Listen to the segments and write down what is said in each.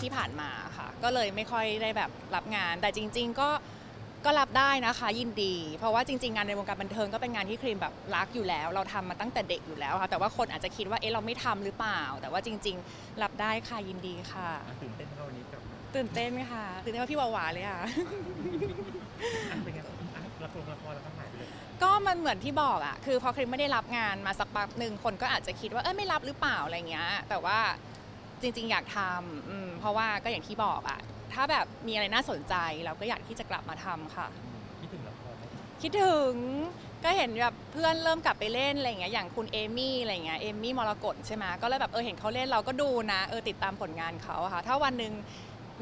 ที่ผ่านมาค่ะ ก็เลยไม่ค่อยได้แบบรับงาน แต่จริง ๆ ก็ก็รับได้นะคะยินดี เพราะว่าจริง ๆ งานในวงการบันเทิงก็เป็นงานที่ครีมแบบรักอยู่แล้ว เราทำมาตั้งแต่เด็กอยู่แล้วค่ะแต่ว่าคนอาจจะคิดว่าเอ๊ะเราไม่ทำหรือเปล่า แต่ว่าจริง ๆ รับได้ค่ะยินดีค่ะอะตื่นเต้นเท่าวันนี้กลับมาตื่นเต้นค่ะตื่นเต้นว่าพี่หวาๆเลยค่ะอะเป็นไงอะละครละครแล้วก็หายไปเลยก็มันเหมือนที่บอกอะคือพอครีมไม่ได้รับงานมาสักพักหนึ่งคนก็อาจจะคิดว่าเอ้ยไม่รับหรือเปล่าอะไรเงี้ยแต่ว่า จริง ๆ อยากทำอืมเพราะว่าก็อย่างที่บอกอะถ้าแบบมีอะไรน่าสนใจเราก็อยากที่จะกลับมาทำค่ะ คิดถึงละครไหมคิดถึงก็เห็นแบบเพื่อนเริ่มกลับไปเล่นอะไรเงี้ยอย่างคุณเอมี่อะไรเงี้ยเอมี่มรกตใช่ไหมก็เลยแบบเออเห็นเขาเล่นเราก็ดูนะเออติดตามผลงานเขาอะค่ะ ถ้าวันหนึ่ง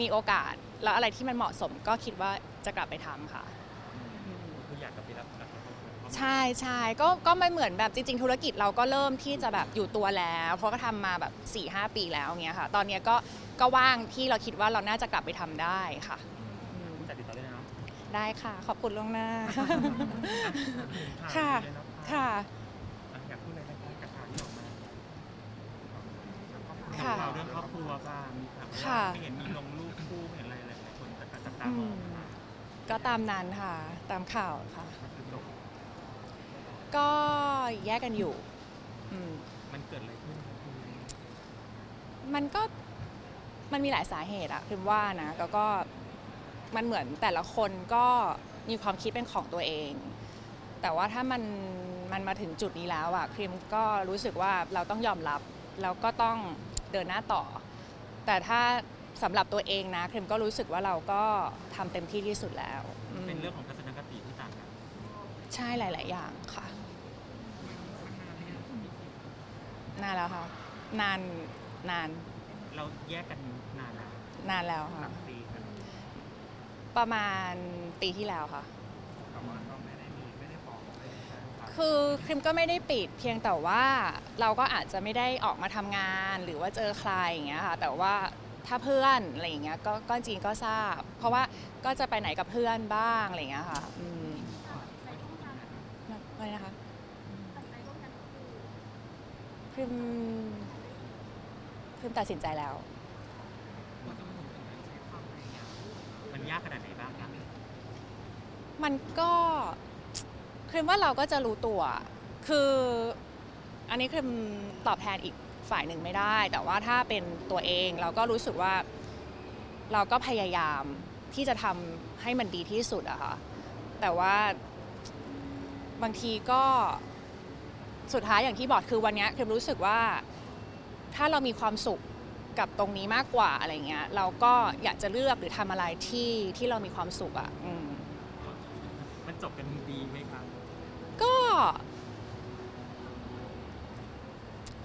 มีโอกาสแล้วอะไรที่มันเหมาะสมก็คิดว่าจะกลับไปทำค่ะ อืม คืออยากกลับไปรับละคร ใช่ใช่ก็ก็ไม่เหมือนแบบจริง ๆ ธุรกิจเราก็เริ่มที่จะแบบอยู่ตัวแล้ว เพราะก็ทำมาแบบ4ี่หปีแล้วเงี้ยค่ะ ตอนเนี้ยก็ก็ว่างที่เราคิดว่าเราน่าจะกลับไปทำได้ค่ะอืมจัดติดต่อได้เลยเนาะได้ค่ะ ขอบคุณล่วงหน้าอะค่ะถามเลยเนาค่ะ อะอยากพูดอะไรไหมคะกับข่าวที่ออกมาค่ะข่าวเรื่องครอบครัวบ้างมีข่าวค่ะว่าไม่เห็นมีลงรูปคู่ไม่เห็นอะไรหลายๆคนจับจับตาอืมองมก็ตามนั้นค่ะ ตามข่าวค่ะก็คือจบก็ แยกกันอยู่อืมมันเกิดอะไรขึ้นครับคุณมันก็มันมีหลายสาเหตุอะคือว่านะแล้วก็มันเหมือนแต่ละคนก็มีความคิดเป็นของตัวเอง แต่ว่าถ้ามันมันมาถึงจุดนี้แล้วอะครีมก็รู้สึกว่าเราต้องยอมรับแล้วก็ต้องเดินหน้าต่อ แต่ถ้าสำหรับตัวเองนะครีมก็รู้สึกว่าเราก็ทำเต็มที่ที่สุดแล้วอืมเป็นเรื่องของทัศนคติที่ต่างกัน ใช่หลาย ๆ อย่างค่ะ นานแล้วค่ะ นานนานเราแยกกันนานแล้วนานแล้วค่ะปีกันประมาณปีที่แล้วค่ะแต่ว่าก็ไม่ได้มีไม่ได้บอกไม่ได้แจ้งครับคือครีมก็ไม่ได้ปิดเพียงแต่ว่าเราก็อาจจะไม่ได้ออกมาทำงานหรือว่าเจอใครอย่างเงี้ยค่ะแต่ว่าถ้าเพื่อนอะไรอย่างเงี้ยก็ก็จริงก็ทราบ เพราะว่าก็จะไปไหนกับเพื่อนบ้างอะไรอย่างเงี้ยค่ะอืมอะไรนะคะ ครีมครีมตัดสินใจแล้ว มันยากขนาดไหนบ้างครับมันก็ครีมว่าเราก็จะรู้ตัว คืออันนี้ครีมตอบแทนอีกฝ่ายหนึ่งไม่ได้ แต่ว่าถ้าเป็นตัวเองเราก็รู้สึกว่า เราก็พยายามที่จะทำให้มันดีที่สุดอะค่ะ แต่ว่าบางทีก็ สุดท้ายอย่างที่บอกคือวันเนี้ยครีมรู้สึกว่าถ้าเรามีความสุขกับตรงนี้มากกว่าอะไรเงี้ยเราก็อยากจะเลือกหรือทำอะไรที่ที่เรามีความสุขอะอืมมันจบกันดีไหมครับ ก็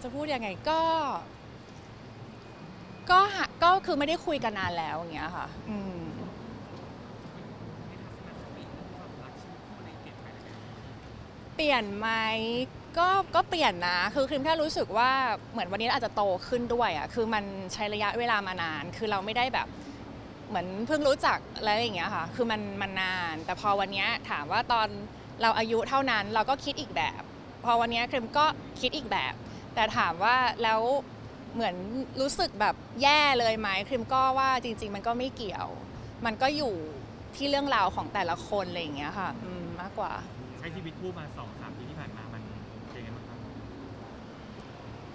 จะพูดยังไงก็ ก็หาก็คือไม่ได้คุยกันนานแล้วอย่างเงี้ยค่ะ อืม เปลี่ยนไหม ก็ก็เปลี่ยนนะ คือครีมแค่รู้สึกว่าเหมือนวันนี้อาจจะโตขึ้นด้วยอะคือมันใช้ระยะเวลามานาน คือเราไม่ได้แบบ เหมือนเพิ่งรู้จักอะไรอย่างเงี้ยค่ะ คือมันมันนาน แต่พอวันนี้ถามว่าตอนเราอายุเท่านั้นเราก็คิดอีกแบบ พอวันนี้ครีมก็คิดอีกแบบ แต่ถามว่าแล้วเหมือนรู้สึกแบบแย่เลยไหมครีมก็ว่าจริง ๆ มันก็ไม่เกี่ยว มันก็อยู่ที่เรื่องราวของแต่ละคนอะไรอย่างเงี้ยค่ะอืมมากกว่า ใช้ชีวิตคู่มาสองสามปีที่ผ่านมามันเป็นยังไงบ้างครับ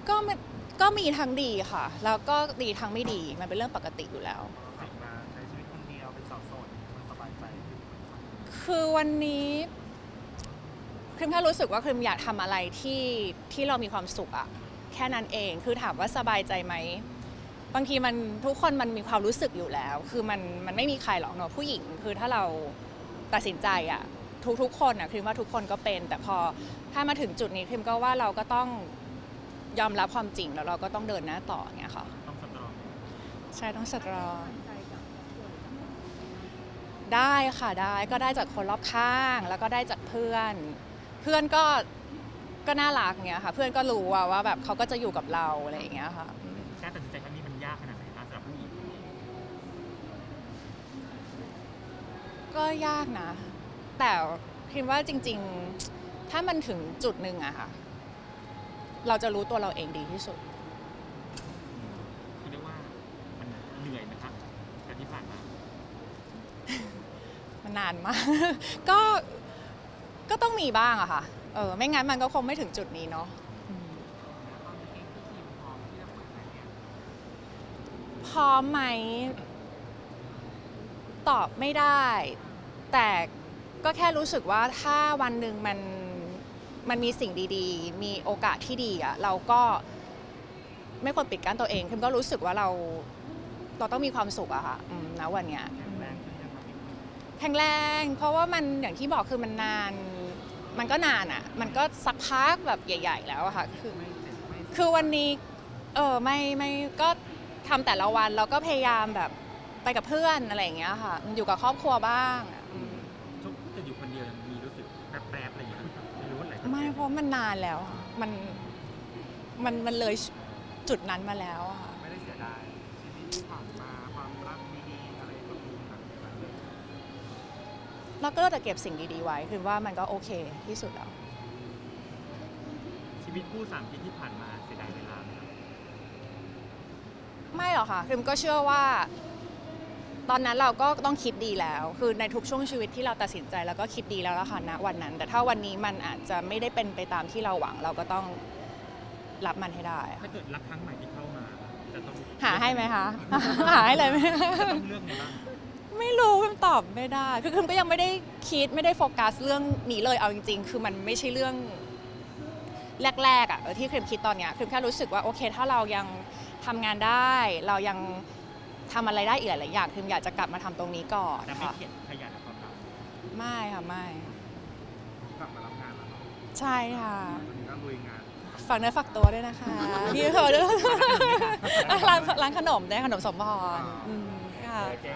ก็มันก็มีทั้งดีค่ะ แล้วก็ดีทั้งไม่ดี มันเป็นเรื่องปกติอยู่แล้ว สิมาใช้ชีวิตคนเดียวเป็นสาวโสดมันสบายใจคือวันนี้ครีมแค่รู้สึกว่าครีมอยากทำอะไรที่ที่เรามีความสุขอะแค่นั้นเอง คือถามว่าสบายใจไหม บางทีมันทุกคนมันมีความรู้สึกอยู่แล้ว คือมันมันไม่มีใครหรอกเนาะผู้หญิง คือถ้าเราตัดสินใจอะทุกทุกๆคนอะครีมว่าทุกคนก็เป็น แต่พอถ้ามาถึงจุดนี้ครีมก็ว่าเราก็ต้อง ยอมรับความจริงแล้วเราก็ต้องเดินหน้าต่ออย่างเงี้ยค่ะต้องสตรองใช่ต้องสตรอง ได้ค่ะได้ก็ได้จากคนรอบข้าง แล้วก็ได้จากเพื่อน เพื่อนก็ก็น่ารักเงี้ยค่ะ เพื่อนก็รู้ว่าว่าแบบเขาก็จะอยู่กับเราอะไรอย่างเงี้ยค่ะอืมการตัดสินใจครั้งนี้มันยากขนาดไหนครับสำหรับผู้หญิงก็ยากนะ แต่คิดว่าจริง ๆ ถ้ามันถึงจุดหนึ่งอะค่ะ เราจะรู้ตัวเราเองดีที่สุด คือเรียกว่ามันเหนื่อยมันที่ผ่านมามันนานมาก ก็ก็ต้องมีบ้างอะค่ะ เออ ไม่งั้นมันก็คงไม่ถึงจุดนี้เนาะอืมตอนนี้เองพี่คิมพร้อมที่จะเปิดใจเนี่ยพร้อมไหม ตอบไม่ได้ แต่ก็แค่รู้สึกว่าถ้าวันหนึ่งมัน มันมีสิ่งดีๆ มีโอกาสที่ดีอะเราก็ไม่ควรปิดกั้นตัวเองคือก็รู้สึกว่าเราเราต้องมีความสุขอะค่ะอืมณวันเนี้ยแข็งแรงขึ้นยังครับพี่แข็งแรง เพราะว่ามันอย่างที่บอกคือมันนาน มันก็นานอะมันก็สักพักแบบใหญ่ ๆ แล้วอะค่ะคือไม่เจ็บไม่คือวันนี้ เออไม่ไม่ก็ทำแต่ละวันเราก็พยายามแบบไปกับเพื่อนอะไรอย่างเงี้ยค่ะ อยู่กับครอบครัวบ้าง เพราะมันนานแล้วอะมันมันมันเลยจุดนั้นมาแล้วอะค่ะ ไม่ได้เสียดายชีวิตที่ผ่านมาความรักดีๆอะไรแบบนี้แบบนี้เราก็เลือกแต่เก็บสิ่งดีๆไว้คือว่ามันก็โอเคที่สุดแล้ว ชีวิตคู่สามปีที่ผ่านมาเสียดายเวลาไหมครับ ไม่หรอกค่ะคือก็เชื่อว่า ตอนนั้นเราก็ต้องคิดดีแล้ว คือในทุกช่วงชีวิตที่เราตัดสินใจแล้วก็คิดดีแล้วละค่ะณวันนั้น แต่ถ้าวันนี้มันอาจจะไม่ได้เป็นไปตามที่เราหวังเราก็ต้องรับมันให้ได้ค่ะถ้าเกิดรักครั้งใหม่ที่เข้ามาจะต้องหาให้ไหมคะ หาให้เลยไหมจะต้องเลือกไงบ้างไม่รู้คำตอบไม่ได้ คือคือก็ยังไม่ได้คิดไม่ได้โฟกัสเรื่องนี้เลยเอาจริง ๆ คือมันไม่ใช่เรื่องแรกๆอะเออที่ครีมคิดตอนเนี้ยครีมแค่รู้สึกว่าโอเค ถ้าเรายังทำงานได้ เรายัง ทำอะไรได้อีกหลายๆอย่างครีมอยากจะกลับมาทำตรงนี้ก่อนแต่ไม่ค่ะเขียนขยันความรักไม่ค่ะไม่ กลับมารับงานแล้วเนาะใช่ค่ะวันนี้ก็ลุยงาน ฝากเนื้อฝากตัวด้วยนะคะ พี่เขาด้วยร้านร้านขนมได้ขนมสมพรอืมค่ะ